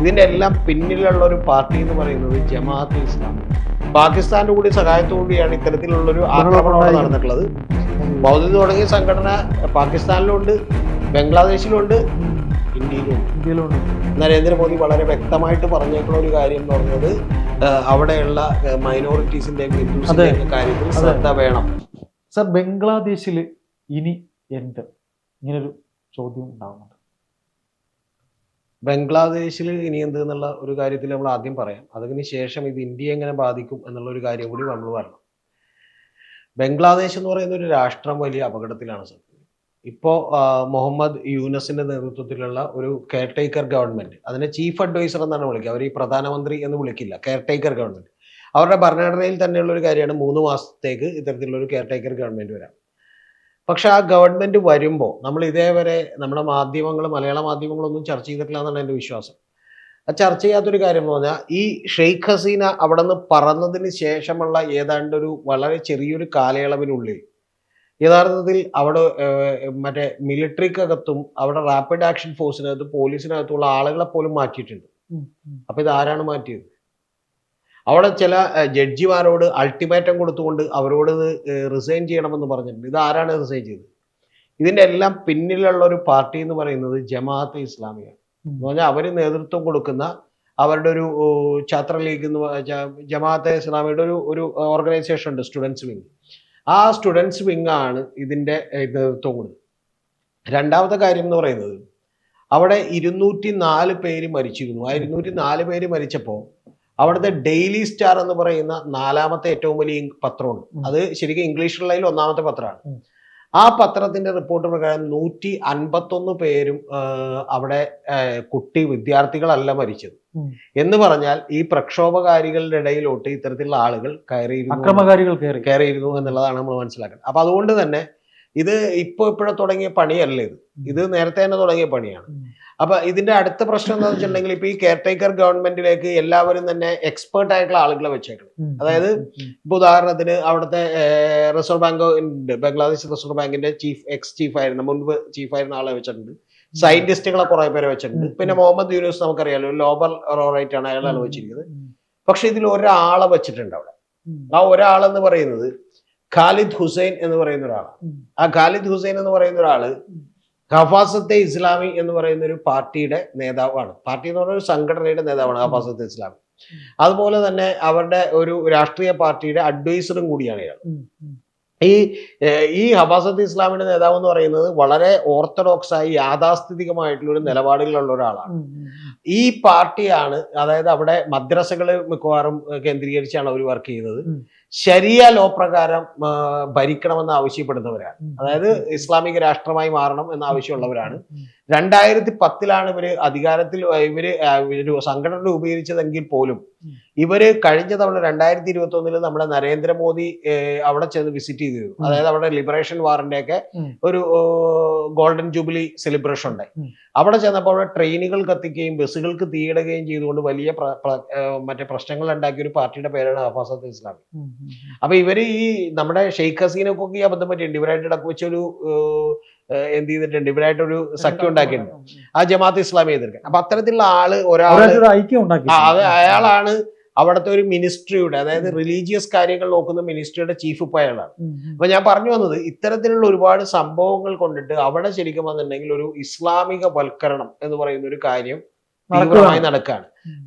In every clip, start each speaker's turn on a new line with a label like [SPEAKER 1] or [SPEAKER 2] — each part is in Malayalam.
[SPEAKER 1] ഇതിന്റെ എല്ലാം പിന്നിലുള്ള ഒരു പാർട്ടി എന്ന് പറയുന്നത് ജമാഅത്ത് ഇസ്ലാം. പാകിസ്ഥാന്റെ കൂടി സഹായത്തോടുകൂടിയാണ് ഇത്തരത്തിലുള്ള ഒരു ആക്രമണം നടന്നിട്ടുള്ളത്. ബൗദ്ധ തുടങ്ങിയ സംഘടന പാകിസ്ഥാനിലുണ്ട് ബംഗ്ലാദേശിലുണ്ട് ഇന്ത്യയിലുണ്ട്.
[SPEAKER 2] ഇന്ത്യയിലുണ്ട്.
[SPEAKER 1] നരേന്ദ്രമോദി വളരെ വ്യക്തമായിട്ട് പറഞ്ഞേക്കുന്ന ഒരു കാര്യം എന്ന് പറഞ്ഞത് അവിടെയുള്ള മൈനോറിറ്റീസിന്റെയും ഹിന്ദുസിന്റെയും കാര്യത്തിൽ ശ്രദ്ധ വേണം.
[SPEAKER 2] സർ ബംഗ്ലാദേശിൽ ഇനി എന്ത്? ഇങ്ങനൊരു ചോദ്യം ഉണ്ടാകുന്നുണ്ട്
[SPEAKER 1] ബംഗ്ലാദേശിൽ ഇനി എന്ത് എന്നുള്ള ഒരു കാര്യത്തിൽ നമ്മൾ ആദ്യം പറയാം. അതിന് ശേഷം ഇത് ഇന്ത്യയെ എങ്ങനെ ബാധിക്കും എന്നുള്ള ഒരു കാര്യം കൂടി നമ്മൾ പറയണം ബംഗ്ലാദേശ് എന്ന് പറയുന്ന ഒരു രാഷ്ട്രം വലിയ അപകടത്തിലാണ് സർ ഇപ്പോൾ മുഹമ്മദ് യൂനസിന്റെ നേതൃത്വത്തിലുള്ള ഒരു കെയർ ടേക്കർ ഗവൺമെന്റ് അതിനെ ചീഫ് അഡ്വൈസർ എന്നാണ് വിളിക്കുക. അവർ ഈ പ്രധാനമന്ത്രി എന്ന് വിളിക്കില്ല കെയർ ടേക്കർ ഗവൺമെന്റ് അവരുടെ ഭരണഘടനയിൽ തന്നെയുള്ള ഒരു കാര്യമാണ് മൂന്ന് മാസത്തേക്ക് ഇത്തരത്തിലുള്ള ഒരു കെയർ ടേക്കർ ഗവൺമെന്റ് വരാം. പക്ഷെ ആ ഗവൺമെന്റ് വരുമ്പോൾ നമ്മൾ ഇതേവരെ നമ്മുടെ മാധ്യമങ്ങൾ മലയാള മാധ്യമങ്ങളൊന്നും ചർച്ച ചെയ്തിട്ടില്ല എന്നാണ് എന്റെ വിശ്വാസം. ആ ചർച്ച ചെയ്യാത്തൊരു കാര്യം എന്ന് പറഞ്ഞാൽ ഈ ഷെയ്ഖ് ഹസീന അവിടെ നിന്ന് പറന്നതിന് ശേഷമുള്ള ഏതാണ്ട് ഒരു വളരെ ചെറിയൊരു കാലയളവിനുള്ളിൽ യഥാർത്ഥത്തിൽ അവിടെ മറ്റേ മിലിറ്ററിക്കകത്തും അവിടെ റാപ്പിഡ് ആക്ഷൻ ഫോഴ്സിനകത്ത് പോലീസിനകത്തുള്ള ആളുകളെ പോലും മാറ്റിയിട്ടുണ്ട്. അപ്പൊ ഇത് ആരാണ് മാറ്റിയത്? അവിടെ ചില ജഡ്ജിമാരോട് അൾട്ടിമേറ്റം കൊടുത്തുകൊണ്ട് അവരോട് റിസൈൻ ചെയ്യണമെന്ന് പറഞ്ഞിട്ടുണ്ട്. ഇത് ആരാണ് റിസൈൻ ചെയ്തത്? ഇതിന്റെ എല്ലാം പിന്നിലുള്ള ഒരു പാർട്ടി എന്ന് പറയുന്നത് ജമാഅത്ത് ഇസ്ലാമിയാണ്. എന്ന് പറഞ്ഞാൽ അവർ നേതൃത്വം കൊടുക്കുന്ന അവരുടെ ഒരു ഛാത്ര ലീഗ് എന്ന് ജമാഅത്തെ ഇസ്ലാമിയുടെ ഒരു ഒരു ഓർഗനൈസേഷൻ ഉണ്ട് സ്റ്റുഡൻസ് വിങ് ആ സ്റ്റുഡൻസ് വിങ് ആണ് ഇതിന്റെ നേതൃത്വം കൊടുത്തത്. രണ്ടാമത്തെ കാര്യം എന്ന് പറയുന്നത് അവിടെ ഇരുന്നൂറ്റി നാല് പേര് മരിച്ചിരുന്നു. ആ ഇരുന്നൂറ്റി നാല് പേര് മരിച്ചപ്പോൾ അവിടുത്തെ ഡെയിലി സ്റ്റാർ എന്ന് പറയുന്ന നാലാമത്തെ ഏറ്റവും വലിയ പത്രമുണ്ട്. അത് ശരിക്കും ഇംഗ്ലീഷിലുള്ള ഒന്നാമത്തെ പത്രമാണ്. ആ പത്രത്തിന്റെ റിപ്പോർട്ട് പ്രകാരം നൂറ്റി അൻപത്തൊന്ന് പേരും അവിടെ കുട്ടി വിദ്യാർത്ഥികളല്ല മരിച്ചത്. എന്ന് പറഞ്ഞാൽ ഈ പ്രക്ഷോഭകാരികളുടെ ഇടയിലോട്ട് ഇത്തരത്തിലുള്ള ആളുകൾ കയറിയിരുന്നു.
[SPEAKER 2] അക്രമകാരികൾ കയറി.
[SPEAKER 1] കയറിയിരുന്നു എന്നുള്ളതാണ് നമ്മൾ മനസ്സിലാക്കുന്നത് അപ്പൊ അതുകൊണ്ട് തന്നെ ഇത് ഇപ്പൊ ഇപ്പോഴെ തുടങ്ങിയ പണിയല്ല ഇത്. ഇത് നേരത്തെ തന്നെ തുടങ്ങിയ പണിയാണ്. അപ്പൊ ഇതിന്റെ അടുത്ത പ്രശ്നം എന്താ വെച്ചിട്ടുണ്ടെങ്കിൽ ഇപ്പൊ ഈ കെയർ ടേക്കർ ഗവൺമെന്റിലേക്ക് എല്ലാവരും തന്നെ എക്സ്പേർട്ട് ആയിട്ടുള്ള ആളുകളെ വെച്ചേക്കണം. അതായത്. ഇപ്പൊ ഉദാഹരണത്തിന് അവിടുത്തെ റിസർവ് ബാങ്ക് ഉണ്ട്. ബംഗ്ലാദേശ് റിസർവ് ബാങ്കിന്റെ ചീഫ് എക്സ് ചീഫ് ആയിരുന്ന മുൻപ് ചീഫ് ആയിരുന്ന ആളെ വെച്ചിട്ടുണ്ട്. സയന്റിസ്റ്റുകളെ കുറെ പേരെ വെച്ചിട്ടുണ്ട്. പിന്നെ മുഹമ്മദ് യൂനുസ് നമുക്കറിയാലോ ലോബർ റോറൈറ്റ് ആണ് അയാളാണ് വെച്ചിരിക്കുന്നത്. പക്ഷെ ഇതിൽ ഒരാളെ വെച്ചിട്ടുണ്ട് അവിടെ. ആ ഒരാളെന്ന് പറയുന്നത് ഖാലിദ് ഹുസൈൻ എന്ന് പറയുന്ന ഒരാളാണ്. ആ ഖാലിദ് ഹുസൈൻ എന്ന് പറയുന്ന ഒരാൾ ഹഫാസത്തെ ഇസ്ലാമി എന്ന് പറയുന്ന ഒരു പാർട്ടിയുടെ നേതാവാണ് പാർട്ടി എന്ന് പറയുന്ന ഒരു സംഘടനയുടെ നേതാവാണ് ഹഫാസത്തെ ഇസ്ലാമി അതുപോലെ തന്നെ അവരുടെ ഒരു രാഷ്ട്രീയ പാർട്ടിയുടെ അഡ്വൈസറും കൂടിയാണ് ഇയാൾ. ഈ ഈ ഹബാസത്ത് ഇസ്ലാമിന്റെ നേതാവ് എന്ന് പറയുന്നത് വളരെ ഓർത്തഡോക്സ് ആയി യാഥാസ്ഥിതികമായിട്ടുള്ള ഒരു നിലപാടുകളുള്ള ഒരാളാണ്. ഈ പാർട്ടിയാണ് അതായത് അവിടെ മദ്രസകൾ മിക്കവാറും കേന്ദ്രീകരിച്ചാണ് അവർ വർക്ക് ചെയ്യുന്നത്. ശരിയ ലോ പ്രകാരം ഭരിക്കണമെന്ന് ആവശ്യപ്പെടുന്നവരാണ്. അതായത് ഇസ്ലാമിക രാഷ്ട്രമായി മാറണം എന്ന ആവശ്യമുള്ളവരാണ്. രണ്ടായിരത്തി പത്തിലാണ് ഇവർ അധികാരത്തിൽ ഇവർ ഒരു സംഘടന രൂപീകരിച്ചതെങ്കിൽ പോലും ഇവർ കഴിഞ്ഞ തവണ രണ്ടായിരത്തി ഇരുപത്തി ഒന്നിൽ നമ്മുടെ നരേന്ദ്രമോദി അവിടെ ചെന്ന് വിസിറ്റ് ചെയ്തിരുന്നു. അതായത് അവിടെ ലിബറേഷൻ വാറിന്റെ ഒക്കെ ഒരു ഗോൾഡൻ ജൂബിലി സെലിബ്രേഷൻ ഉണ്ടായി. അവിടെ ചെന്നപ്പോൾ അവിടെ ട്രെയിനുകൾ കത്തിക്കുകയും ബസ്സുകൾക്ക് തീയിടുകയും ചെയ്തുകൊണ്ട് വലിയ മറ്റേ പ്രശ്നങ്ങൾ ഉണ്ടാക്കിയ ഒരു പാർട്ടിയുടെ പേരാണ് ഹഫാസത്ത് ഇസ്ലാമി. അപ്പൊ ഇവർ ഈ നമ്മുടെ ഷെയ്ഖ് ഹസീനൊക്കെ ഈ അബദ്ധം പറ്റിയിട്ടുണ്ട്. ഇവരായിട്ട് ഇടയ്ക്ക് വെച്ചൊരു എന്ത് ചെയ്തിട്ടുണ്ട്? ഇവരായിട്ടൊരു സഖ്യം ഉണ്ടാക്കിയിട്ടുണ്ട്. ആ ജമാഅത്ത് ഇസ്ലാമി എതിർക്കാൻ. അപ്പൊ അത്തരത്തിലുള്ള
[SPEAKER 2] ആൾ ഒരാൾ ഐക്യം ഉണ്ടാക്കി.
[SPEAKER 1] ആ, അത് അയാളാണ് അവിടുത്തെ ഒരു മിനിസ്ട്രിയുടെ അതായത് റിലീജിയസ് കാര്യങ്ങൾ നോക്കുന്ന മിനിസ്ട്രിയുടെ ചീഫ് ഇപ്പൊ അയാളാണ്. അപ്പൊ ഞാൻ പറഞ്ഞു വന്നത് ഇത്തരത്തിലുള്ള ഒരുപാട് സംഭവങ്ങൾ കൊണ്ടിട്ട് അവിടെ ശരിക്കും വന്നിട്ടുണ്ടെങ്കിൽ ഒരു ഇസ്ലാമിക വൽക്കരണം എന്ന് പറയുന്ന ഒരു കാര്യം തീവ്രമായി നടക്കുകയാണ്.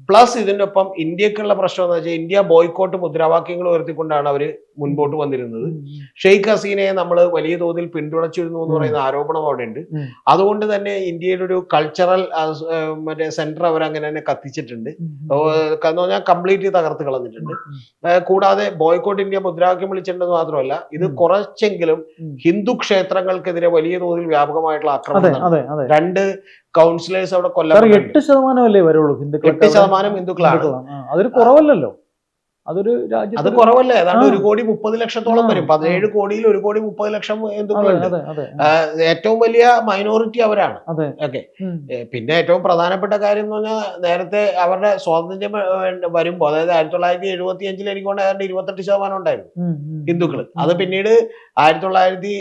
[SPEAKER 1] പ്ലസ് ഇതിനൊപ്പം ഇന്ത്യക്കുള്ള പ്രശ്നം എന്ന് വെച്ചാൽ ഇന്ത്യ ബോയ്ക്കോട്ട് മുദ്രാവാക്യങ്ങൾ ഉയർത്തിക്കൊണ്ടാണ് അവർ മുൻപോട്ട് വന്നിരുന്നത്. ഷെയ്ഖ് ഹസീനയെ നമ്മൾ വലിയ തോതിൽ പിന്തുണച്ചിരുന്നു എന്ന് പറയുന്ന ആരോപണം അവിടെ ഉണ്ട് അതുകൊണ്ട് തന്നെ ഇന്ത്യയുടെ ഒരു കൾച്ചറൽ മറ്റേ സെന്റർ അവർ അങ്ങനെ തന്നെ കത്തിച്ചിട്ടുണ്ട്. എന്ന് പറഞ്ഞാൽ കംപ്ലീറ്റ് തകർത്ത് കളഞ്ഞിട്ടുണ്ട്. കൂടാതെ ബോയ്ക്കോട്ട് ഇന്ത്യ മുദ്രാവാക്യം വിളിച്ചിട്ടുണ്ടെന്ന് മാത്രമല്ല ഇത് കുറച്ചെങ്കിലും ഹിന്ദു ക്ഷേത്രങ്ങൾക്കെതിരെ വലിയ തോതിൽ വ്യാപകമായിട്ടുള്ള ആക്രമണം രണ്ട് കൗൺസിലേഴ്സ് അവിടെ കൊല്ലം
[SPEAKER 2] എട്ട് ശതമാനമല്ലേ വരുള്ളൂ ഹിന്ദുക്കൾ
[SPEAKER 1] എട്ട് ശതമാനം ഹിന്ദുക്കളാണ്.
[SPEAKER 2] അതൊരു കുറവല്ലല്ലോ. അതൊരു
[SPEAKER 1] അത്
[SPEAKER 2] രാജ്യത്ത്
[SPEAKER 1] കുറവല്ലേ? ഏതാണ്ട് ഒരു കോടി മുപ്പത് ലക്ഷത്തോളം വരും. പതിനേഴ് കോടിയിൽ ഒരു കോടി മുപ്പത് ലക്ഷം
[SPEAKER 2] അതെ
[SPEAKER 1] ഹിന്ദുക്കളുണ്ട്
[SPEAKER 2] അതെ അതെ.
[SPEAKER 1] ഏറ്റവും വലിയ മൈനോറിറ്റി അവരാണ്.
[SPEAKER 2] അതെ.
[SPEAKER 1] ഓക്കെ. പിന്നെ ഏറ്റവും പ്രധാനപ്പെട്ട കാര്യം എന്ന് പറഞ്ഞാൽ നേരത്തെ അവരുടെ സ്വാതന്ത്ര്യം വരുമ്പോൾ അതായത് ആയിരത്തി തൊള്ളായിരത്തി എഴുപത്തി അഞ്ചിൽ എനിക്ക് തോന്നുന്നു ഏതാണ്ട് ഇരുപത്തെട്ട് ശതമാനം ഉണ്ടായിരുന്നു. ഹിന്ദുക്കൾ അത് പിന്നീട് ആയിരത്തി തൊള്ളായിരത്തി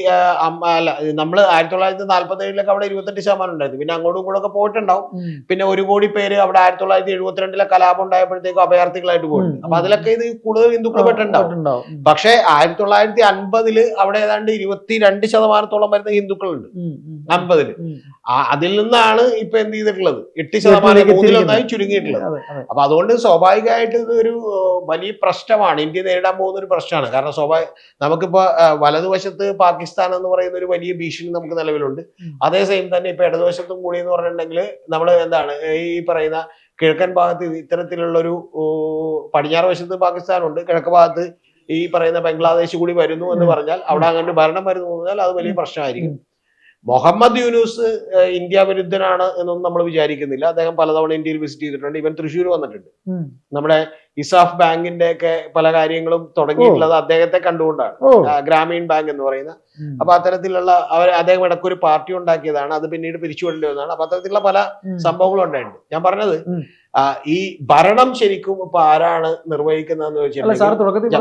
[SPEAKER 1] അല്ല നമ്മൾ ആയിരത്തി തൊള്ളായിരത്തി നാല്പത്തി ഏഴിലൊക്കെ അവിടെ ഇരുപത്തെട്ട് ശതമാനം ഉണ്ടായിരുന്നു. പിന്നെ അങ്ങോട്ടും ഇങ്ങോട്ടും ഒക്കെ പോയിട്ടുണ്ടാവും. പിന്നെ ഒരു കോടി പേര് അവിടെ ആയിരത്തി തൊള്ളായിരത്തി എഴുപത്തിരണ്ടിലെ കലാപം ഉണ്ടായപ്പോഴത്തേക്കും അഭയാർത്ഥികളായിട്ട്
[SPEAKER 2] പോയിട്ടുണ്ട്.
[SPEAKER 1] അപ്പൊ അതിലൊക്കെ ഇത് കൂടുതൽ ഹിന്ദുക്കൾ പെട്ടുണ്ടാവും പക്ഷെ ആയിരത്തി തൊള്ളായിരത്തി അൻപതിൽ അവിടെ ഏതാണ്ട് ഇരുപത്തി രണ്ട് ശതമാനത്തോളം വരുന്ന ഹിന്ദുക്കളുണ്ട്. അൻപതിൽ. അതിൽ നിന്നാണ് ഇപ്പൊ എന്ത് ചെയ്തിട്ടുള്ളത്? എട്ട് ശതമാനം മൂന്നിലൊന്നായി ചുരുങ്ങിയിട്ടുള്ളത്. അപ്പൊ അതുകൊണ്ട് സ്വാഭാവികമായിട്ട് ഇത് ഒരു വലിയ പ്രശ്നമാണ്. ഇന്ത്യ നേരിടാൻ പോകുന്ന ഒരു പ്രശ്നമാണ്. കാരണം സ്വാഭാവിക നമുക്കിപ്പോ വലതുവശത്ത് പാകിസ്ഥാൻ എന്ന് പറയുന്ന ഒരു വലിയ ഭീഷണി നമുക്ക് നിലവിലുണ്ട്. അതേ സെയിം തന്നെ ഇപ്പൊ ഇടതുവശത്തും കൂടി എന്ന് പറഞ്ഞിട്ടുണ്ടെങ്കിൽ നമ്മൾ എന്താണ് ഈ പറയുന്ന കിഴക്കൻ ഭാഗത്ത് ഇത്തരത്തിലുള്ള ഒരു പടിഞ്ഞാറ് വശത്ത് പാകിസ്ഥാനുണ്ട്. കിഴക്ക് ഭാഗത്ത് ഈ പറയുന്ന ബംഗ്ലാദേശ് കൂടി വരുന്നു എന്ന് പറഞ്ഞാൽ അവിടെ അങ്ങനെ ഭരണം വരുന്നു എന്ന് പറഞ്ഞാൽ അത് വലിയ പ്രശ്നമായിരിക്കും. മുഹമ്മദ് യൂനൂസ് ഇന്ത്യ വിരുദ്ധനാണ് എന്നൊന്നും നമ്മൾ വിചാരിക്കുന്നില്ല. അദ്ദേഹം പലതവണ ഇന്ത്യയിൽ വിസിറ്റ് ചെയ്തിട്ടുണ്ട്. ഇവൻ തൃശ്ശൂർ വന്നിട്ടുണ്ട്. നമ്മുടെ ഇസാഫ് ബാങ്കിന്റെ ഒക്കെ പല കാര്യങ്ങളും തുടങ്ങിയിട്ടുള്ളത് അദ്ദേഹത്തെ കണ്ടുകൊണ്ടാണ്. ഗ്രാമീൺ ബാങ്ക് എന്ന് പറയുന്ന. അപ്പൊ അത്തരത്തിലുള്ള അവർ അദ്ദേഹം ഇടയ്ക്കൊരു പാർട്ടി ഉണ്ടാക്കിയതാണ്. അത് പിന്നീട് പിരിച്ചുവിടേണ്ടി വന്നതാണ്. അപ്പൊ അത്തരത്തിലുള്ള പല. സംഭവങ്ങളും ഉണ്ടായിട്ടുണ്ട്. ഞാൻ പറഞ്ഞത് ഈ ഭരണം ശരിക്കും ഇപ്പൊ ആരാണ് നിർവഹിക്കുന്നതെന്ന്
[SPEAKER 2] വെച്ചാൽ സാർ തുടക്കത്തിൽ.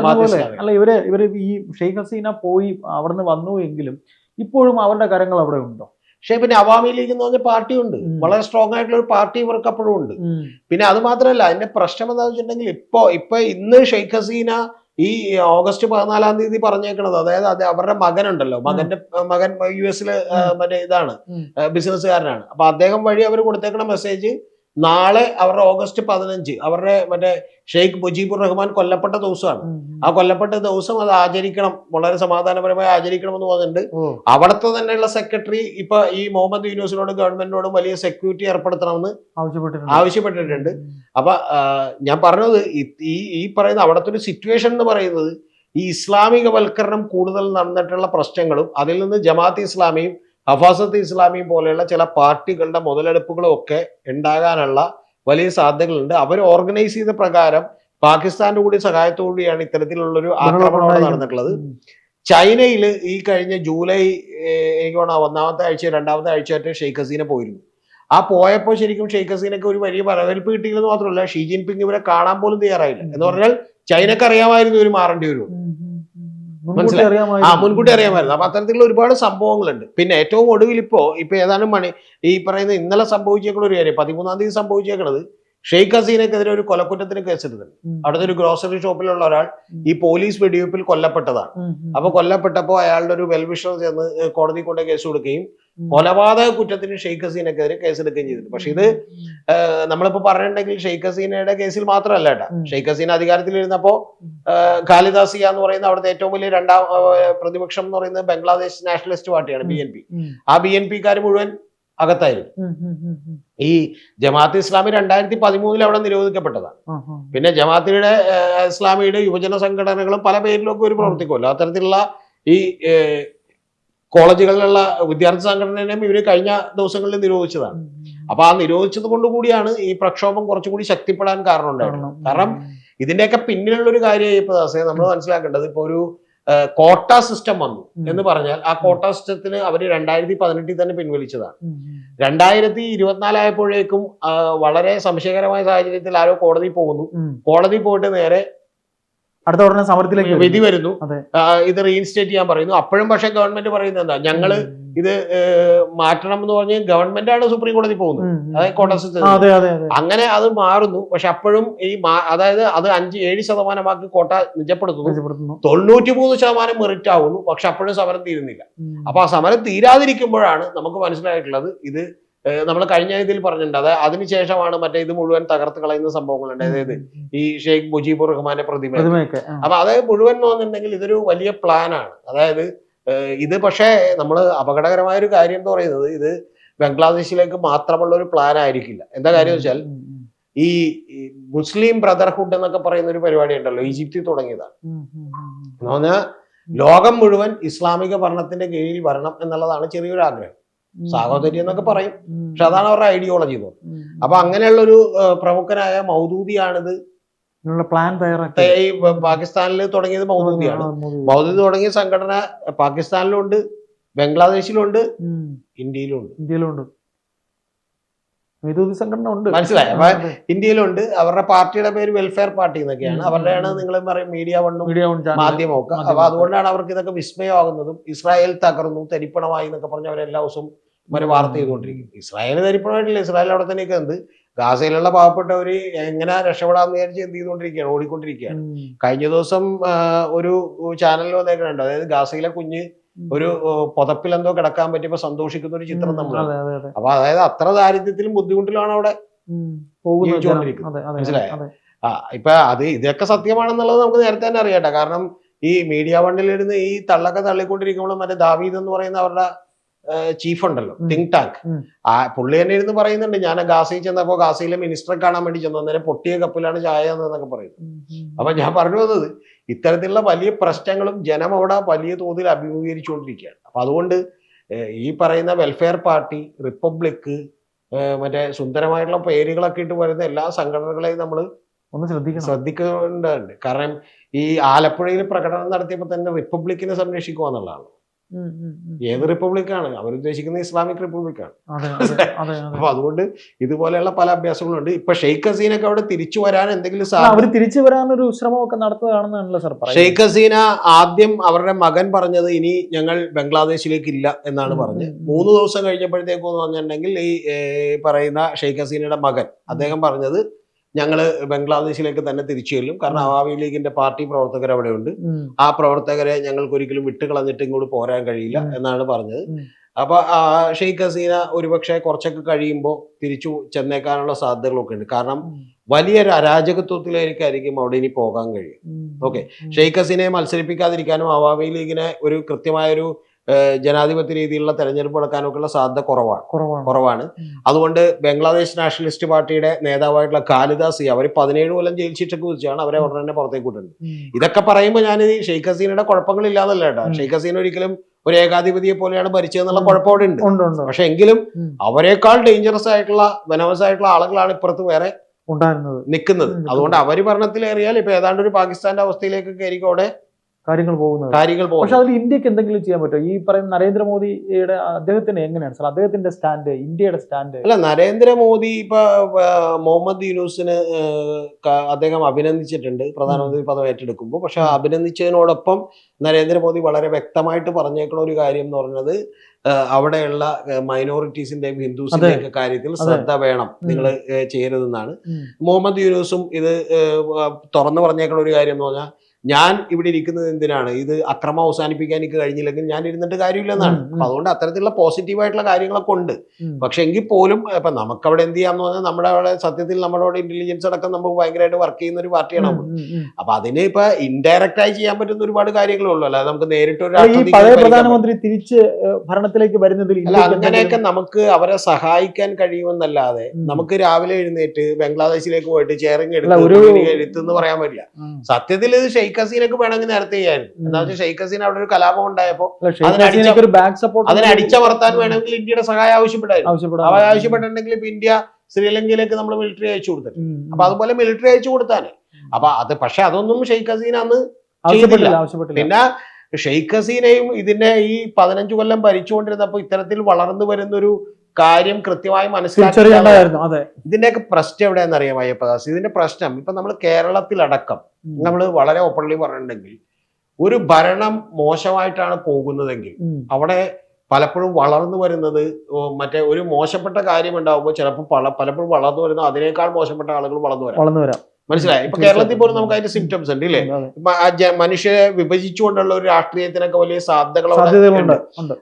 [SPEAKER 2] അല്ല ഇവർ ഇവർ ഈ ഷെയ്ഖ് ഹസീന പോയി അവിടുന്ന് വന്നു എങ്കിലും ഇപ്പോഴും അവരുടെ കരങ്ങൾ അവിടെ ഉണ്ടോ?
[SPEAKER 1] പക്ഷേ പിന്നെ അവാമി ലീഗ് എന്ന് പറഞ്ഞ പാർട്ടി ഉണ്ട് വളരെ സ്ട്രോങ് ആയിട്ടുള്ള ഒരു പാർട്ടി ഇവർക്ക് അപ്പോഴും ഉണ്ട് പിന്നെ അത് മാത്രമല്ല അതിന്റെ പ്രശ്നം എന്താണെന്ന് വെച്ചിട്ടുണ്ടെങ്കിൽ ഇപ്പോ ഇപ്പൊ ഇന്ന് ഷെയ്ഖ് ഹസീന ഈ ഓഗസ്റ്റ് പതിനാലാം തീയതി പറഞ്ഞേക്കണത് അതായത് അത് അവരുടെ മകനുണ്ടല്ലോ. മകന്റെ മകൻ യു എസിലെ മറ്റേ ഇതാണ് ബിസിനസ്സുകാരനാണ് അപ്പൊ അദ്ദേഹം വഴി അവർ കൊടുത്തേക്കണ മെസ്സേജ് നാളെ അവരുടെ ഓഗസ്റ്റ് പതിനഞ്ച് അവരുടെ മറ്റേ ഷെയ്ഖ് മുജീബുർ റഹ്മാൻ കൊല്ലപ്പെട്ട ദിവസമാണ്. ആ കൊല്ലപ്പെട്ട ദിവസം അത് ആചരിക്കണം വളരെ സമാധാനപരമായി ആചരിക്കണം എന്ന് പറഞ്ഞിട്ടുണ്ട് അവിടുത്തെ തന്നെയുള്ള സെക്രട്ടറി ഇപ്പൊ ഈ മുഹമ്മദ് യൂനൂസിനോടും ഗവൺമെന്റിനോടും വലിയ സെക്യൂരിറ്റി ഏർപ്പെടുത്തണമെന്ന്
[SPEAKER 2] ആവശ്യപ്പെട്ടിട്ടുണ്ട്.
[SPEAKER 1] ആവശ്യപ്പെട്ടിട്ടുണ്ട്. അപ്പൊ ഞാൻ പറഞ്ഞത് ഈ- ഈ പറയുന്ന അവിടുത്തെ ഒരു സിറ്റുവേഷൻ എന്ന് പറയുന്നത് ഈ ഇസ്ലാമിക ഇസ്ലാമികവൽക്കരണം കൂടുതൽ നടന്നിട്ടുള്ള പ്രശ്നങ്ങളും അതിൽ നിന്ന് ജമാഅത്ത് ഇസ്ലാമിയും ഹഫാസത്ത് ഇസ്ലാമിയും പോലെയുള്ള ചില പാർട്ടികളുടെ മുതലെടുപ്പുകളും ഒക്കെ ഉണ്ടാകാനുള്ള വലിയ സാധ്യതകളുണ്ട്. അവർ ഓർഗനൈസ് ചെയ്ത പ്രകാരം പാകിസ്ഥാന്റെ കൂടി സഹായത്തോടുകൂടിയാണ് ഇത്തരത്തിലുള്ള ഒരു ആക്രമണം നടന്നിട്ടുള്ളത്. ചൈനയിൽ ഈ കഴിഞ്ഞ ജൂലൈ എനിക്ക് തോന്നുന്നു ഒന്നാമത്തെ ആഴ്ച രണ്ടാമത്തെ ആഴ്ചയായിട്ട് ഷെയ്ഖ് ഹസീന പോയിരുന്നു. ആ പോയപ്പോൾ ശരിക്കും ഷെയ്ഖ് ഹസീനക്ക് ഒരു വലിയ വരവേൽപ്പ് കിട്ടിയില്ലെന്ന് മാത്രമല്ല ഷീ ജിൻപിങ് ഇവരെ കാണാൻ പോലും തയ്യാറായില്ല. എന്ന് പറഞ്ഞാൽ ചൈനക്ക് അറിയാമായിരുന്നു ഇവർ മാറേണ്ടി വരും മനസ്സിലായി. ആ മുൻകൂട്ടി അറിയാമായിരുന്നു. അപ്പൊ അത്തരത്തിലുള്ള ഒരുപാട് സംഭവങ്ങളുണ്ട്. പിന്നെ ഏറ്റവും ഒടുവിൽ ഇപ്പോ ഇപ്പൊ ഏതാനും മണി ഈ പറയുന്ന ഇന്നലെ സംഭവിച്ചേക്കുന്ന ഒരു കാര്യം പതിമൂന്നാം തീയതി സംഭവിച്ചേക്കുന്നത് ഷെയ്ഖ് ഹസീനക്കെതിരെ ഒരു കൊലക്കുറ്റത്തിന് കേസെടുത്തിട്ടുണ്ട്. അവിടുത്തെ ഒരു ഗ്രോസറി ഷോപ്പിലുള്ള ഒരാൾ ഈ പോലീസ് വെടിവെപ്പിൽ കൊല്ലപ്പെട്ടതാണ്. അപ്പൊ കൊല്ലപ്പെട്ടപ്പോൾ അയാളുടെ ഒരു വെൽവിഷർ ചെന്ന് കോടതി കൊണ്ട് കേസ് കൊടുക്കുകയും. കൊലപാതക കുറ്റത്തിന് ഷെയ്ഖ് ഹസീനക്കെതിരെ കേസെടുക്കുകയും ചെയ്തിട്ടുണ്ട്. പക്ഷെ ഇത് നമ്മളിപ്പോ പറഞ്ഞിട്ടുണ്ടെങ്കിൽ ഷെയ്ഖ് ഹസീനയുടെ കേസിൽ മാത്രമല്ല കേട്ടോ. ഷെയ്ഖ് ഹസീന അധികാരത്തിലിരുന്നപ്പോ ഖാലിദാസിയ എന്ന് പറയുന്ന അവിടുത്തെ ഏറ്റവും വലിയ രണ്ടാം പ്രതിപക്ഷം എന്ന് പറയുന്നത് ബംഗ്ലാദേശ് നാഷണലിസ്റ്റ് പാർട്ടിയാണ് ബി എൻ പി ആ ബി എൻ പിക്കാർ മുഴുവൻ അകത്തായിരുന്നു. ഈ ജമാഅത്ത് ഇസ്ലാമി രണ്ടായിരത്തി പതിമൂന്നിൽ അവിടെ നിരോധിക്കപ്പെട്ടതാണ്. പിന്നെ ജമാഅത്തിയുടെ ഇസ്ലാമിയുടെ യുവജന സംഘടനകളും പല പേരിലൊക്കെ ഒരു പ്രവർത്തിക്കുമല്ലോ. അത്തരത്തിലുള്ള ഈ കോളേജുകളിലുള്ള വിദ്യാർത്ഥി സംഘടനയും ഇവർ കഴിഞ്ഞ ദിവസങ്ങളിൽ നിരോധിച്ചതാണ്. അപ്പൊ ആ നിരോധിച്ചത് കൊണ്ട് കൂടിയാണ് ഈ പ്രക്ഷോഭം കുറച്ചുകൂടി ശക്തിപ്പെടാൻ കാരണം ഉണ്ടായിരുന്നത്
[SPEAKER 2] കാരണം
[SPEAKER 1] കാരണം ഇതിന്റെയൊക്കെ പിന്നിലുള്ള ഒരു കാര്യമായി ഇപ്പൊ ദാസേ നമ്മൾ മനസ്സിലാക്കേണ്ടത് ഇപ്പൊ ഒരു കോട്ട സിസ്റ്റം വന്നു. എന്ന് പറഞ്ഞാൽ ആ കോട്ട സിസ്റ്റത്തിന് അവർ രണ്ടായിരത്തി പതിനെട്ടിൽ തന്നെ പിൻവലിച്ചതാണ്. രണ്ടായിരത്തി ഇരുപത്തിനാലായപ്പോഴേക്കും വളരെ സംശയകരമായ സാഹചര്യത്തിൽ ആരോ കോടതി പോകുന്നു. കോടതി പോയിട്ട് നേരെ
[SPEAKER 2] അടുത്ത ഉടനെ സമരത്തിലേക്ക്.
[SPEAKER 1] വിധി വരുന്നു. ഇത് റീഇൻസ്റ്റേറ്റ് ചെയ്യാൻ പറയുന്നു. അപ്പോഴും പക്ഷെ ഗവൺമെന്റ് പറയുന്നത് എന്താ?
[SPEAKER 2] ഞങ്ങൾ.
[SPEAKER 1] ഇത് മാറ്റണം എന്ന് പറഞ്ഞ് ഗവൺമെന്റ് ആണ് സുപ്രീം കോടതി പോകുന്നത്. അതായത് കോട്ട
[SPEAKER 2] അതെ അതെ അതെ.
[SPEAKER 1] അങ്ങനെ അത് മാറുന്നു. പക്ഷെ അപ്പോഴും ഈ അതായത് അത് അഞ്ച് ഏഴ് ശതമാനമാക്കി കോട്ട നിജപ്പെടുത്തുന്നു. തൊണ്ണൂറ്റി മൂന്ന് ശതമാനം മെറിറ്റ് ആവുന്നു. പക്ഷെ അപ്പോഴും സമരം തീരുന്നില്ല. അപ്പൊ ആ സമരം തീരാതിരിക്കുമ്പോഴാണ് നമുക്ക് മനസ്സിലായിട്ടുള്ളത് ഇത് നമ്മൾ കഴിഞ്ഞ ഇതിൽ പറഞ്ഞിട്ടുണ്ട്. അതായത് അതിനുശേഷമാണ് മറ്റേ ഇത് മുഴുവൻ തകർത്ത് കളയുന്ന സംഭവങ്ങളുണ്ട്. അതായത് ഈ ഷെയ്ഖ് മുജീബുർ റഹ്മാന്റെ പ്രതിമ. അപ്പൊ അത് മുഴുവൻ എന്ന് പറഞ്ഞിട്ടുണ്ടെങ്കിൽ ഇതൊരു വലിയ പ്ലാനാണ് അതായത് ഇത് പക്ഷേ നമ്മൾ അപകടകരമായ ഒരു കാര്യം എന്ന് പറയുന്നത് ഇത് ബംഗ്ലാദേശിലേക്ക് മാത്രമുള്ള ഒരു പ്ലാൻ ആയിരിക്കില്ല. എന്താ കാര്യം വെച്ചാൽ. ഈ മുസ്ലിം ബ്രദർഹുഡ് എന്നൊക്കെ പറയുന്ന ഒരു പരിപാടി ഉണ്ടല്ലോ ഈജിപ്തിൽ തുടങ്ങിയതാണ്. എന്ന് പറഞ്ഞാൽ ലോകം മുഴുവൻ ഇസ്ലാമിക ഭരണത്തിന്റെ കീഴിൽ വരണം എന്നുള്ളതാണ് ചെറിയൊരു ആഗ്രഹം. സാഹോദര്യം എന്നൊക്കെ പറയും. പക്ഷെ അതാണ് അവരുടെ ഐഡിയോളജി എന്ന് അപ്പൊ അങ്ങനെയുള്ള ഒരു പ്രമുഖനായ മൗദൂദിയാണിത്
[SPEAKER 2] പ്ലാൻ തയ്യാറാക്കി
[SPEAKER 1] ഈ പാകിസ്ഥാനിൽ തുടങ്ങിയത് മൗദൂദിയാണ്. മൗദൂദി. തുടങ്ങിയ സംഘടന പാകിസ്ഥാനിലുണ്ട് ബംഗ്ലാദേശിലുണ്ട്. ഇന്ത്യയിലുണ്ട്.
[SPEAKER 2] ഇന്ത്യയിലുണ്ട്. വിദ്യുതി സംഘടന ഉണ്ട്.
[SPEAKER 1] മനസ്സിലായി?
[SPEAKER 2] അപ്പൊ
[SPEAKER 1] ഇന്ത്യയിലുണ്ട്. അവരുടെ പാർട്ടിയുടെ പേര് വെൽഫെയർ പാർട്ടി എന്നൊക്കെയാണ്. അവരുടെയാണ് നിങ്ങൾ പറയും മീഡിയ വണ്ണും
[SPEAKER 2] മീഡിയ.
[SPEAKER 1] മാധ്യമമൊക്കെ. അപ്പൊ അതുകൊണ്ടാണ് അവർക്ക് ഇതൊക്കെ വിസ്മയമാകുന്നതും ഇസ്രായേൽ തകർന്നു തരിപ്പണമായി എന്നൊക്കെ പറഞ്ഞ് അവരെല്ലാ എല്ലാ ദിവസവും ഒരു വാർത്ത ചെയ്തുകൊണ്ടിരിക്കും. ഇസ്രായേൽ തരിപ്പണമായിട്ടില്ല. ഇസ്രായേൽ അവിടെ തന്നെയൊക്കെ ഉണ്ട്. ഗാസയിലുള്ള പാവപ്പെട്ടവര് എങ്ങനെ രക്ഷപ്പെടാന്ന് വിചാരിച്ച് എന്ത് ചെയ്തുകൊണ്ടിരിക്കുകയാണ് ഓടിക്കൊണ്ടിരിക്കുകയാണ്. കഴിഞ്ഞ ദിവസം ഒരു ചാനലിൽ വന്നേക്കുന്നുണ്ട് അതായത് ഗാസയിലെ കുഞ്ഞ് ഒരു പൊതപ്പിൽ എന്തോ കിടക്കാൻ പറ്റിയപ്പോ സന്തോഷിക്കുന്ന ഒരു ചിത്രം നമ്മൾ അപ്പൊ അതായത് അത്ര ദാരിദ്ര്യത്തിലും ബുദ്ധിമുട്ടിലാണ് അവിടെ മനസ്സിലായോ? ആ ഇപ്പൊ അത് ഇതൊക്കെ സത്യമാണെന്നുള്ളത് നമുക്ക് നേരത്തെ തന്നെ അറിയട്ടെ കാരണം ഈ മീഡിയ വണ്ടിലിരുന്ന് ഈ തള്ളൊക്കെ തള്ളിക്കൊണ്ടിരിക്കുമ്പോൾ മറ്റേ ദാവീദ് എന്ന് പറയുന്ന അവരുടെ ചീഫ് ഉണ്ടല്ലോ. തിങ്ക് ടാങ്ക് ആ പുള്ളി തന്നെ ഇരുന്ന് പറയുന്നുണ്ട് ഞാൻ ഗാസയിൽ ചെന്നപ്പോ ഗാസയിലെ മിനിസ്റ്ററെ കാണാൻ വേണ്ടി ചെന്നു. അന്നേരം പൊട്ടിയ കപ്പിലാണ് ചായ എന്നൊക്കെ പറയുന്നത്. അപ്പൊ ഞാൻ പറഞ്ഞു വന്നത് ഇത്തരത്തിലുള്ള വലിയ പ്രശ്നങ്ങളും ജനം അവിടെ വലിയ തോതിൽ അഭിമുഖീകരിച്ചുകൊണ്ടിരിക്കുകയാണ്. അപ്പൊ അതുകൊണ്ട് ഈ പറയുന്ന വെൽഫെയർ പാർട്ടി റിപ്പബ്ലിക് മറ്റേ സുന്ദരമായിട്ടുള്ള പേരുകളൊക്കെ ഇട്ട് വരുന്ന എല്ലാ സംഘടനകളെയും നമ്മൾ
[SPEAKER 2] ഒന്ന് ശ്രദ്ധിക്കണം.
[SPEAKER 1] ശ്രദ്ധിക്കേണ്ടതുണ്ട്. കാരണം ഈ ആലപ്പുഴയിൽ പ്രകടനം നടത്തിയപ്പോൾ തന്നെ റിപ്പബ്ലിക്കിനെ സംരക്ഷിക്കുക എന്നുള്ളതാണ്. ഏത് റിപ്പബ്ലിക്കാണ്? അവരുദ്ദേശിക്കുന്നത് ഇസ്ലാമിക് റിപ്പബ്ലിക്കാണ്. അപ്പൊ അതുകൊണ്ട് ഇതുപോലെയുള്ള പല അഭ്യാസങ്ങളുണ്ട്. ഇപ്പൊ ഷെയ്ഖ് ഹസീനൊക്കെ അവിടെ തിരിച്ചു വരാൻ എന്തെങ്കിലും
[SPEAKER 2] അവർ തിരിച്ചു വരാനൊരു ശ്രമമൊക്കെ നടത്തുകയാണെന്നാണല്ലോ സർ
[SPEAKER 1] ഷെയ്ഖ് ഹസീന ആദ്യം അവരുടെ മകൻ പറഞ്ഞത് ഇനി ഞങ്ങൾ ബംഗ്ലാദേശിലേക്ക് ഇല്ല എന്നാണ് പറഞ്ഞത്. മൂന്ന് ദിവസം കഴിഞ്ഞപ്പോഴത്തേക്കും പറഞ്ഞിട്ടുണ്ടെങ്കിൽ ഈ പറയുന്ന ഷെയ്ഖ് ഹസീനയുടെ മകൻ അദ്ദേഹം പറഞ്ഞത് ഞങ്ങൾ ബംഗ്ലാദേശിലേക്ക് തന്നെ തിരിച്ചു ചെല്ലും. കാരണം അവാമി ലീഗിന്റെ പാർട്ടി പ്രവർത്തകർ അവിടെയുണ്ട്
[SPEAKER 2] ഉണ്ട്.
[SPEAKER 1] ആ പ്രവർത്തകരെ ഞങ്ങൾക്ക് ഒരിക്കലും വിട്ടുകളഞ്ഞിട്ട് ഇങ്ങോട്ട് പോരാൻ കഴിയില്ല എന്നാണ് പറഞ്ഞത്. അപ്പൊ ആ ഷെയ്ഖ് ഹസീന ഒരുപക്ഷെ കുറച്ചൊക്കെ കഴിയുമ്പോൾ തിരിച്ചു ചെന്നേക്കാനുള്ള സാധ്യതകളൊക്കെ ഉണ്ട്. കാരണം. വലിയൊരു അരാജകത്വത്തിലേക്കായിരിക്കും അവിടെ ഇനി പോകാൻ കഴിയും ഓക്കെ. ഷെയ്ഖ് ഹസീനയെ മത്സരിപ്പിക്കാതിരിക്കാനും അവാമി ലീഗിനെ ഒരു കൃത്യമായൊരു ജനാധിപത്യ രീതിയിലുള്ള തെരഞ്ഞെടുപ്പ് നടക്കാനൊക്കെയുള്ള സാധ്യത കുറവാണ്.
[SPEAKER 2] കുറവാണ്.
[SPEAKER 1] അതുകൊണ്ട് ബംഗ്ലാദേശ് നാഷണലിസ്റ്റ് പാർട്ടിയുടെ നേതാവായിട്ടുള്ള കാലിദാസി അവർ പതിനേഴ് കൊല്ലം ജയിൽ ശിക്ഷക്ക് കുറിച്ചാണ് അവരെ ഉടനെ തന്നെ പുറത്തേക്ക് ഇതൊക്കെ പറയുമ്പോൾ ഞാൻ ഈ ഷെയ്ഖ് ഹസീനയുടെ കുഴപ്പങ്ങളില്ലാന്നല്ല കേട്ടോ. ഷെയ്ഖ് ഹസീന ഒരിക്കലും ഒരു ഏകാധിപതിയെ പോലെയാണ് ഭരിച്ചതെന്നുള്ള. കുഴപ്പം അവിടെ ഉണ്ട്. പക്ഷെ എങ്കിലും അവരെക്കാൾ ഡേഞ്ചറസ് ആയിട്ടുള്ള വെനവസ് ആയിട്ടുള്ള ആളുകളാണ് ഇപ്പുറത്ത് വേറെ
[SPEAKER 2] ഉണ്ടായിരുന്നത്.
[SPEAKER 1] നിൽക്കുന്നത്. അതുകൊണ്ട് അവർ ഭരണത്തിലേറിയാൽ ഇപ്പൊ ഏതാണ്ട് ഒരു പാകിസ്ഥാന്റെ അവസ്ഥയിലേക്ക് ആയിരിക്കും അവിടെ
[SPEAKER 2] കാര്യങ്ങൾ പോകുന്നത്.
[SPEAKER 1] കാര്യങ്ങൾ
[SPEAKER 2] പക്ഷെ അതിൽ ഇന്ത്യയ്ക്ക് എന്തെങ്കിലും ചെയ്യാൻ പറ്റുമോ? ഈ പറയുന്ന നരേന്ദ്രമോദിയുടെ അദ്ദേഹത്തിന് എങ്ങനെയാണ്? സാർ അദ്ദേഹത്തിന്റെ സ്റ്റാൻഡ് ഇന്ത്യയുടെ സ്റ്റാൻഡ്.
[SPEAKER 1] അല്ല നരേന്ദ്രമോദി ഇപ്പൊ മുഹമ്മദ് യൂനൂസിന് അദ്ദേഹം അഭിനന്ദിച്ചിട്ടുണ്ട്. പ്രധാനമന്ത്രി പദം ഏറ്റെടുക്കുമ്പോൾ. പക്ഷെ. അഭിനന്ദിച്ചതിനോടൊപ്പം നരേന്ദ്രമോദി വളരെ വ്യക്തമായിട്ട് പറഞ്ഞേക്കുന്ന ഒരു കാര്യം എന്ന് പറഞ്ഞത് അവിടെയുള്ള മൈനോറിറ്റീസിന്റെയും ഹിന്ദുസിന്റെയും ഒക്കെ കാര്യത്തിൽ. ശ്രദ്ധ വേണം. നിങ്ങൾ ചെയ്യരുതെന്നാണ്. മുഹമ്മദ് യൂനൂസും ഇത് തുറന്നു പറഞ്ഞേക്കുന്ന ഒരു കാര്യം എന്ന് പറഞ്ഞാൽ ഞാൻ ഇവിടെ ഇരിക്കുന്നത് എന്തിനാണ്? ഇത് അക്രമം അവസാനിപ്പിക്കാൻ എനിക്ക് കഴിഞ്ഞില്ലെങ്കിൽ ഞാൻ ഇരുന്നിട്ട് കാര്യമില്ലെന്നാണ്. അപ്പൊ അതുകൊണ്ട് അത്തരത്തിലുള്ള പോസിറ്റീവായിട്ടുള്ള കാര്യങ്ങളൊക്കെ ഉണ്ട്. പക്ഷെ എങ്കിൽ പോലും ഇപ്പൊ നമുക്ക് അവിടെ എന്ത് ചെയ്യാന്ന് പറഞ്ഞാൽ നമ്മുടെ അവിടെ സത്യത്തിൽ നമ്മുടെ അവിടെ ഇന്റലിജൻസ് അടക്കം നമുക്ക് ഭയങ്കരമായിട്ട് വർക്ക് ചെയ്യുന്ന ഒരു പാർട്ടിയാണ് നമ്മൾ. അപ്പൊ അതിന് ഇപ്പൊ ഇൻഡയറക്റ്റ് ആയി ചെയ്യാൻ പറ്റുന്ന ഒരുപാട് കാര്യങ്ങളേ ഉള്ളൂ. അല്ലാതെ നമുക്ക് നേരിട്ട് ഒരു
[SPEAKER 2] പ്രധാനമന്ത്രി തിരിച്ച് ഭരണത്തിലേക്ക് വരുന്നതിൽ
[SPEAKER 1] അല്ല അങ്ങനെയൊക്കെ നമുക്ക് അവരെ സഹായിക്കാൻ കഴിയുമെന്നല്ലാതെ നമുക്ക് രാവിലെ എഴുന്നേറ്റ് ബംഗ്ലാദേശിലേക്ക് പോയിട്ട്
[SPEAKER 2] ഒരു-
[SPEAKER 1] എടുത്ത് എന്ന് പറയാൻ പറ്റില്ല. സത്യത്തിൽ ഇത് ഷെയ്ഖ് ഹസീനക്ക് വേണമെങ്കിൽ നേരത്തെ ചെയ്യായിരുന്നു. എന്താ വെച്ചാൽ ഷെയ്ഖ് ഹസീന അവിടെ ഒരു കലാപം ഉണ്ടായപ്പോ
[SPEAKER 2] അല്ല, ഷെയ്ഖ്
[SPEAKER 1] അതിന് അടിച്ചമർത്താൻ വേണമെങ്കിൽ ഇന്ത്യയുടെ സഹായം ആവശ്യപ്പെട്ടായിരുന്നു.
[SPEAKER 2] ആവശ്യപ്പെടാം
[SPEAKER 1] അവ ആവശ്യപ്പെട്ടിട്ടുണ്ടെങ്കിൽ ഇപ്പൊ ഇന്ത്യ ശ്രീലങ്കയിലേക്ക് നമ്മൾ മിലിറ്ററി അയച്ചു
[SPEAKER 2] ഉം.
[SPEAKER 1] അപ്പൊ അതുപോലെ മിലിറ്ററി അയച്ചു കൊടുത്താന്. അപ്പൊ അത് പക്ഷെ അതൊന്നും ഷെയ്ഖ് ഹസീന അന്ന് പിന്നെ ഷെയ്ഖ് ഹസീനയും ഇതിന്റെ ഈ പതിനഞ്ചു കൊല്ലം ഭരിച്ചുകൊണ്ടിരുന്നപ്പോ ഇത്തരത്തിൽ വളർന്നു വരുന്ന ഒരു കാര്യം കൃത്യമായി
[SPEAKER 2] മനസ്സിലാക്കിയായിരുന്നു അതെ.
[SPEAKER 1] ഇതിന്റെയൊക്കെ പ്രശ്നം എവിടെയാണെന്ന് അറിയാം അയ്യപ്പദാസ്? ഇതിന്റെ പ്രശ്നം ഇപ്പൊ നമ്മൾ കേരളത്തിലടക്കം. നമ്മൾ വളരെ ഓപ്പൺലി പറഞ്ഞിട്ടുണ്ടെങ്കിൽ ഒരു ഭരണം മോശമായിട്ടാണ് പോകുന്നതെങ്കിൽ അവിടെ പലപ്പോഴും വളർന്നു വരുന്നത് മറ്റേ ഒരു മോശപ്പെട്ട കാര്യം ഉണ്ടാവുമ്പോൾ ചിലപ്പോൾ പല പലപ്പോഴും വളർന്നു വരുന്ന അതിനേക്കാൾ മോശപ്പെട്ട ആളുകൾ വളർന്നു വരാം.
[SPEAKER 2] വളർന്നു വരാം.
[SPEAKER 1] മനസ്സിലായി? ഇപ്പൊ കേരളത്തിൽ പോലും നമുക്ക് അതിന്റെ സിംറ്റംസ് ഉണ്ട് ഇല്ലേ? മനുഷ്യരെ വിഭജിച്ചുകൊണ്ടുള്ള ഒരു രാഷ്ട്രീയത്തിനൊക്കെ വലിയ സാധ്യതകൾ
[SPEAKER 2] സാധ്യതകളുണ്ട്.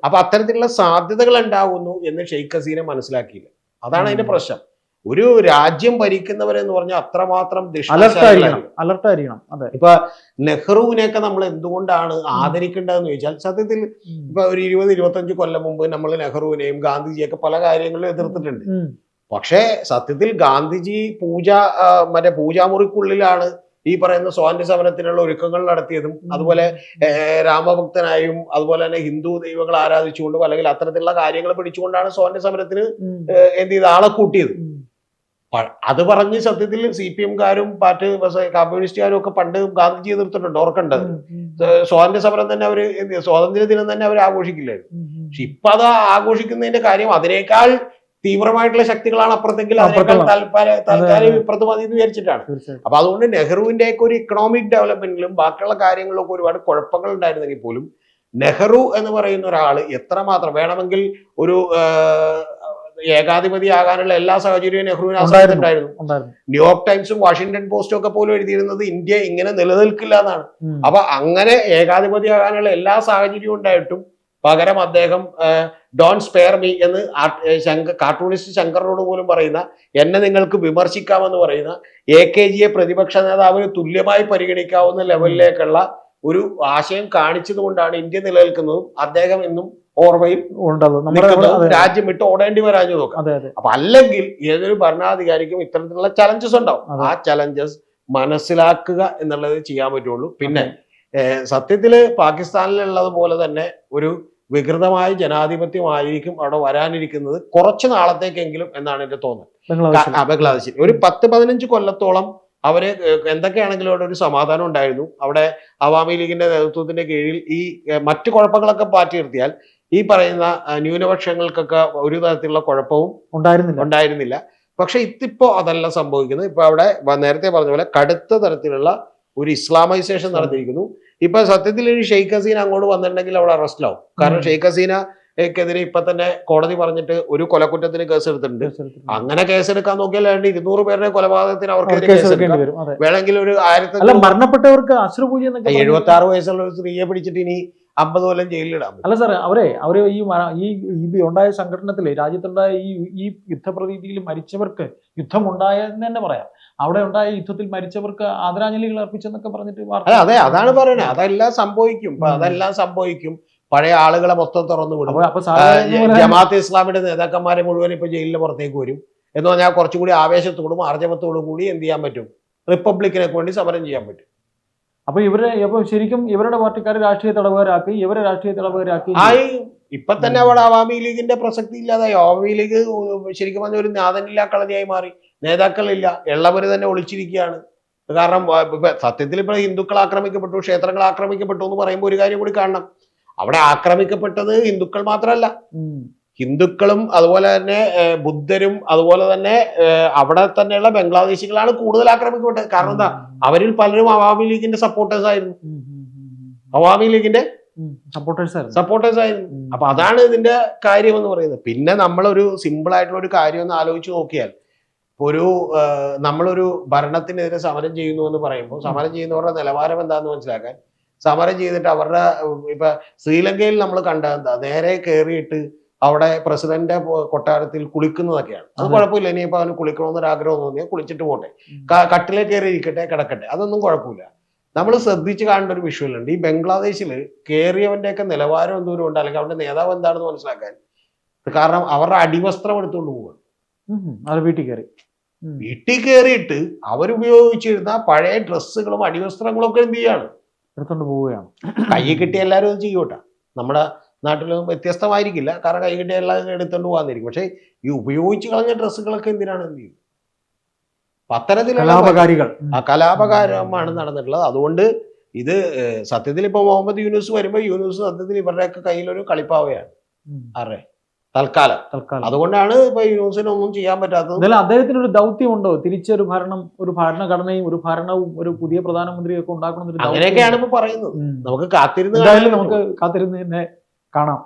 [SPEAKER 1] അപ്പൊ അത്തരത്തിലുള്ള സാധ്യതകൾ ഉണ്ടാവുന്നു എന്ന് ഷെയ്ഖ് ഹസീന മനസ്സിലാക്കിയില്ല. അതാണ് അതിന്റെ പ്രശ്നം. ഒരു രാജ്യം ഭരിക്കുന്നവരെന്ന് പറഞ്ഞാൽ അത്രമാത്രം
[SPEAKER 2] അലർട്ടായിരിക്കണം. അതെ.
[SPEAKER 1] ഇപ്പൊ നെഹ്റുവിനെയൊക്കെ നമ്മൾ എന്തുകൊണ്ടാണ് ആദരിക്കേണ്ടതെന്ന് ചോദിച്ചാൽ സത്യത്തിൽ. ഇപ്പൊ ഒരു ഇരുപത് ഇരുപത്തഞ്ച് കൊല്ലം മുമ്പ് നമ്മൾ നെഹ്റുവിനെയും ഗാന്ധിജിയൊക്കെ പല കാര്യങ്ങളും എതിർത്തിട്ടുണ്ട്. പക്ഷേ സത്യത്തിൽ ഗാന്ധിജി പൂജ മറ്റേ പൂജാമുറിക്കുള്ളിലാണ് ഈ പറയുന്ന സ്വാതന്ത്ര്യ സമരത്തിനുള്ള ഒരുക്കങ്ങൾ നടത്തിയതും. അതുപോലെ രാമഭക്തനായും അതുപോലെ തന്നെ ഹിന്ദു ദൈവങ്ങൾ ആരാധിച്ചുകൊണ്ടും അല്ലെങ്കിൽ അത്തരത്തിലുള്ള കാര്യങ്ങൾ പിടിച്ചുകൊണ്ടാണ് സ്വാതന്ത്ര്യ സമരത്തിന് എന്ത് ചെയ്ത്? ആളെ കൂട്ടിയത്. അത് പറഞ്ഞ് സത്യത്തിൽ സി പി എംകാരും പാർട്ടി കമ്മ്യൂണിസ്റ്റുകാരും ഒക്കെ പണ്ട് ഗാന്ധിജി എതിർത്തിട്ടുണ്ട് ഓർക്കേണ്ടത്. സ്വാതന്ത്ര്യ സമരം തന്നെ അവർ സ്വാതന്ത്ര്യ ദിനം തന്നെ അവർ ആഘോഷിക്കില്ലായിരുന്നു. പക്ഷെ ഇപ്പൊ അത് ആഘോഷിക്കുന്നതിന്റെ കാര്യം അതിനേക്കാൾ തീവ്രമായിട്ടുള്ള ശക്തികളാണ് അപ്പുറത്തെങ്കിൽ അതിനേക്കാൾ താൽക്കാലിക ഇപ്പുറത്ത് മതി എന്ന് വിചാരിച്ചിട്ടാണ്. അപ്പൊ അതുകൊണ്ട് നെഹ്റുവിന്റെ ഒക്കെ ഒരു ഇക്കണോമിക് ഡെവലപ്മെന്റിലും ബാക്കിയുള്ള കാര്യങ്ങളിലൊക്കെ ഒരുപാട് കുഴപ്പങ്ങൾ ഉണ്ടായിരുന്നെങ്കിൽ പോലും നെഹ്റു എന്ന് പറയുന്ന ഒരാൾ എത്രമാത്രം വേണമെങ്കിൽ ഒരു ഏകാധിപതി ആകാനുള്ള എല്ലാ സാഹചര്യവും നെഹ്റുവിന്
[SPEAKER 2] ഉണ്ടായിരുന്നു.
[SPEAKER 1] ന്യൂയോർക്ക് ടൈംസും വാഷിംഗ്ടൺ പോസ്റ്റും ഒക്കെ പോലും എഴുതിയിരുന്നത് ഇന്ത്യ ഇങ്ങനെ നിലനിൽക്കില്ല എന്നാണ്. അപ്പൊ അങ്ങനെ ഏകാധിപതി ആകാനുള്ള എല്ലാ സാഹചര്യവും ഉണ്ടായിട്ടും പകരം അദ്ദേഹം ഡോൺ സ്പെയർ മീ എന്ന് ശങ്കർ കാർട്ടൂണിസ്റ്റ് ശങ്കറിനോട് പോലും പറയുന്ന എന്നെ നിങ്ങൾക്ക് വിമർശിക്കാമെന്ന് പറയുന്ന എ കെ ജിയെ പ്രതിപക്ഷ നേതാവിന് തുല്യമായി പരിഗണിക്കാവുന്ന ലെവലിലേക്കുള്ള ഒരു ആശയം കാണിച്ചതുകൊണ്ടാണ് ഇന്ത്യ നിലനിൽക്കുന്നതും അദ്ദേഹം
[SPEAKER 2] എന്നും
[SPEAKER 1] നിൽക്കുന്നതും
[SPEAKER 2] അതെ.
[SPEAKER 1] രാജ്യം വിട്ട് ഓടേണ്ടി വരാഞ്ഞു നോക്കാം.
[SPEAKER 2] അതെ അതെ.
[SPEAKER 1] അപ്പൊ അല്ലെങ്കിൽ ഏതൊരു ഭരണാധികാരിക്കും ഇത്തരത്തിലുള്ള ചലഞ്ചസ് ഉണ്ടാവും. ആ ചലഞ്ചസ് മനസ്സിലാക്കുക എന്നുള്ളത് ചെയ്യാൻ പറ്റുള്ളൂ. പിന്നെ ഏഹ്, സത്യത്തിൽ പാകിസ്ഥാനിലുള്ളത് പോലെ തന്നെ ഒരു വികൃതമായ ജനാധിപത്യമായിരിക്കും അവിടെ വരാനിരിക്കുന്നത് കുറച്ച് നാളത്തേക്കെങ്കിലും എന്നാണ് എന്റെ തോന്നൽ.
[SPEAKER 2] ബംഗ്ലാദേശിൽ.
[SPEAKER 1] ഒരു പത്ത് പതിനഞ്ച് കൊല്ലത്തോളം അവർ എന്തൊക്കെയാണെങ്കിലും അവിടെ ഒരു സമാധാനം ഉണ്ടായിരുന്നു. അവിടെ അവാമി ലീഗിന്റെ നേതൃത്വത്തിന്റെ കീഴിൽ ഈ മറ്റു കുഴപ്പങ്ങളൊക്കെ പാറ്റി നിർത്തിയാൽ ഈ പറയുന്ന ന്യൂനപക്ഷങ്ങൾക്കൊക്കെ ഒരു തരത്തിലുള്ള കുഴപ്പവും
[SPEAKER 2] ഉണ്ടായിരുന്നില്ല.
[SPEAKER 1] ഉണ്ടായിരുന്നില്ല. പക്ഷെ ഇതിപ്പോ അതല്ല സംഭവിക്കുന്നത്. ഇപ്പൊ അവിടെ നേരത്തെ പറഞ്ഞ പോലെ കടുത്ത തരത്തിലുള്ള ഒരു ഇസ്ലാമൈസേഷൻ നടത്തിയിരിക്കുന്നു. ഇപ്പൊ സത്യത്തിൽ ഈ ഷെയ്ഖ് ഹസീന അങ്ങോട്ട് വന്നിട്ടുണ്ടെങ്കിൽ അവിടെ അറസ്റ്റിലാവും കാരണം ഷെയ്ഖ് ഹസീനക്കെതിരെ ഇപ്പൊ തന്നെ കോടതി പറഞ്ഞിട്ട് ഒരു കൊലക്കുറ്റത്തിന് കേസ് എടുത്തിട്ടുണ്ട്. അങ്ങനെ കേസെടുക്കാൻ നോക്കിയാൽ ഇരുന്നൂറ് പേരുടെ കൊലപാതകത്തിന്
[SPEAKER 2] അവർ
[SPEAKER 1] അവർക്കെതിരെ
[SPEAKER 2] കേസ്
[SPEAKER 1] കേസ്
[SPEAKER 2] എടുക്കേണ്ടി
[SPEAKER 1] എടുക്കാം.
[SPEAKER 2] വരും. അതെ.
[SPEAKER 1] വേണമെങ്കിൽ ഒരു ആയിരത്തി
[SPEAKER 2] മരണപ്പെട്ടവർക്ക് അശ്രുപൂജ
[SPEAKER 1] എഴുപത്തി ആറ് വയസ്സുള്ള ഒരു സ്ത്രീയെ പിടിച്ചിട്ട് ഇനി അമ്പത് കൊല്ലം ജയിലിലിടാം
[SPEAKER 2] അല്ല സാറേ അവരെ അവരെ ഈ ഈ ഈ ഉണ്ടായ സംഘടനത്തിലെ രാജ്യത്തുണ്ടായ ഈ ഈ യുദ്ധപ്രതീതിയിൽ മരിച്ചവർക്ക് യുദ്ധം ഉണ്ടായെന്ന് തന്നെ പറയാം. അവിടെ ഉണ്ടായ യുദ്ധത്തിൽ മരിച്ചവർക്ക് ആദരാഞ്ജലികൾ അർപ്പിച്ചെന്നൊക്കെ പറഞ്ഞിട്ട് വാർത്ത
[SPEAKER 1] അതെ അതെ അതാണ് പറയുന്നത് അതെല്ലാം സംഭവിക്കും. അതെല്ലാം സംഭവിക്കും. പഴയ ആളുകളെ മൊത്തം തുറന്നു വിടും. ജമാഅത്ത് ഇസ്ലാമിന്റെ നേതാക്കന്മാരെ മുഴുവൻ ഇപ്പൊ ജയിലിന് പുറത്തേക്ക് വരും. എന്ന് പറഞ്ഞാൽ കുറച്ചുകൂടി ആവേശത്തോടും ആർജവത്തോടും കൂടി എന്ത് ചെയ്യാൻ പറ്റും? റിപ്പബ്ലിക്കിനെ വേണ്ടി സമരം ചെയ്യാൻ പറ്റും.
[SPEAKER 2] അപ്പൊ ഇവരെ അപ്പൊ ശരിക്കും ഇവരുടെ പാർട്ടിക്കാർ രാഷ്ട്രീയ തടവുകാരാക്കി ഇവരെ രാഷ്ട്രീയ തടവുകാരാക്കി.
[SPEAKER 1] ആയി. ഇപ്പൊ തന്നെ അവിടെ അവാമി ലീഗിന്റെ പ്രസക്തി ഇല്ലാതായി. അവാമി ലീഗ് ശരിക്കും പറഞ്ഞ ഒരു നാഥനില്ലാ കളരിയായി മാറി. നേതാക്കളില്ല. എള്ളവര് തന്നെ ഒളിച്ചിരിക്കുകയാണ്. കാരണം സത്യത്തിൽ ഇപ്പോൾ ഹിന്ദുക്കൾ ആക്രമിക്കപ്പെട്ടു ക്ഷേത്രങ്ങൾ ആക്രമിക്കപ്പെട്ടു എന്ന് പറയുമ്പോൾ ഒരു കാര്യം കൂടി കാണണം. അവിടെ ആക്രമിക്കപ്പെട്ടത് ഹിന്ദുക്കൾ മാത്രമല്ല. ഹിന്ദുക്കളും അതുപോലെ തന്നെ ബുദ്ധരും അതുപോലെ തന്നെ അവിടെ തന്നെയുള്ള ബംഗ്ലാദേശികളാണ് കൂടുതൽ ആക്രമിക്കപ്പെട്ടത്. കാരണം എന്താ? അവരിൽ പലരും അവാമി ലീഗിന്റെ സപ്പോർട്ടേഴ്സ് ആയിരുന്നു. അവാമി ലീഗിന്റെ
[SPEAKER 2] സപ്പോർട്ടേഴ്സ് ആയിരുന്നു.
[SPEAKER 1] സപ്പോർട്ടേഴ്സ് ആയിരുന്നു. അപ്പൊ അതാണ് ഇതിന്റെ കാര്യം എന്ന് പറയുന്നത്. പിന്നെ നമ്മളൊരു സിമ്പിൾ ആയിട്ടുള്ള ഒരു കാര്യം ഒന്ന് ആലോചിച്ച് നോക്കിയാൽ ഒരു നമ്മളൊരു ഭരണത്തിനെതിരെ സമരം ചെയ്യുന്നു എന്ന് പറയുമ്പോൾ സമരം ചെയ്യുന്നവരുടെ നിലവാരം എന്താന്ന് മനസ്സിലാക്കാൻ സമരം ചെയ്തിട്ട് അവരുടെ ഇപ്പൊ ശ്രീലങ്കയിൽ നമ്മൾ കണ്ട എന്താ നേരെ കയറിയിട്ട് അവിടെ പ്രസിഡന്റ് കൊട്ടാരത്തിൽ കുളിക്കുന്നതൊക്കെയാണ്. അത്. കുഴപ്പമില്ല ഇനിയിപ്പോ അവന് കുളിക്കണമെന്നൊരു ആഗ്രഹം തോന്നിയാൽ കുളിച്ചിട്ട് പോട്ടെ. കട്ടിലെ കയറി ഇരിക്കട്ടെ കിടക്കട്ടെ. അതൊന്നും കുഴപ്പമില്ല. നമ്മൾ ശ്രദ്ധിച്ച് കാണേണ്ട ഒരു വിഷ്വലുണ്ട് ഈ ബംഗ്ലാദേശിൽ കയറിയവന്റെ ഒക്കെ നിലവാരം എന്തോരം ഉണ്ട്? അല്ലെങ്കിൽ അവന്റെ നേതാവ് എന്താണെന്ന് മനസ്സിലാക്കാൻ കാരണം അവരുടെ അടിവസ്ത്രം എടുത്തുകൊണ്ട്
[SPEAKER 2] പോവുകയാണ് വീട്ടിൽ കയറി.
[SPEAKER 1] വീട്ടിൽ കയറിയിട്ട് അവരുപയോഗിച്ചിരുന്ന പഴയ ഡ്രസ്സുകളും അടിവസ്ത്രങ്ങളും ഒക്കെ എന്ത് ചെയ്യാണ്?
[SPEAKER 2] എടുത്തോണ്ട് പോവുകയാണ്.
[SPEAKER 1] കൈ കിട്ടിയ എല്ലാവരും അത് ചെയ്യൂട്ടാ. നമ്മുടെ നാട്ടിലും വ്യത്യസ്തമായിരിക്കില്ല. കാരണം കൈ കിട്ടിയ എല്ലാം എടുത്തോണ്ട് പോകാന്നിരിക്കും പക്ഷെ ഈ ഉപയോഗിച്ച് കളഞ്ഞ ഡ്രസ്സുകളൊക്കെ എന്തിനാണ് എന്ത് ചെയ്യും?
[SPEAKER 2] കലാപകാരികൾ.
[SPEAKER 1] ആ കലാപകാരമാണ് നടന്നിട്ടുള്ളത്. അതുകൊണ്ട് ഇത് സത്യത്തിൽ ഇപ്പൊ മുഹമ്മദ് യൂനുസ് വരുമ്പോൾ യൂനുസ് സത്യത്തിൽ ഇവരുടെയൊക്കെ കയ്യിലൊരു കളിപ്പാവയാണ്.
[SPEAKER 2] ഉം.
[SPEAKER 1] തൽക്കാലം.
[SPEAKER 2] തൽക്കാലം.
[SPEAKER 1] അതുകൊണ്ടാണ് ഇപ്പൊ യൂനുസിന് ഒന്നും ചെയ്യാൻ പറ്റാത്തത്.
[SPEAKER 2] എന്തായാലും അദ്ദേഹത്തിന് ഒരു ദൗത്യം ഉണ്ടോ തിരിച്ചൊരു ഭരണം ഒരു ഭരണഘടനയും ഒരു ഭരണവും ഒരു പുതിയ പ്രധാനമന്ത്രിയും ഒക്കെ ഉണ്ടാക്കണം
[SPEAKER 1] അങ്ങനെയൊക്കെയാണ് ഇപ്പൊ പറയുന്നത്. നമുക്ക് കാത്തിരുന്ന്
[SPEAKER 2] നമുക്ക് കാത്തിരുന്ന് തന്നെ കാണാം.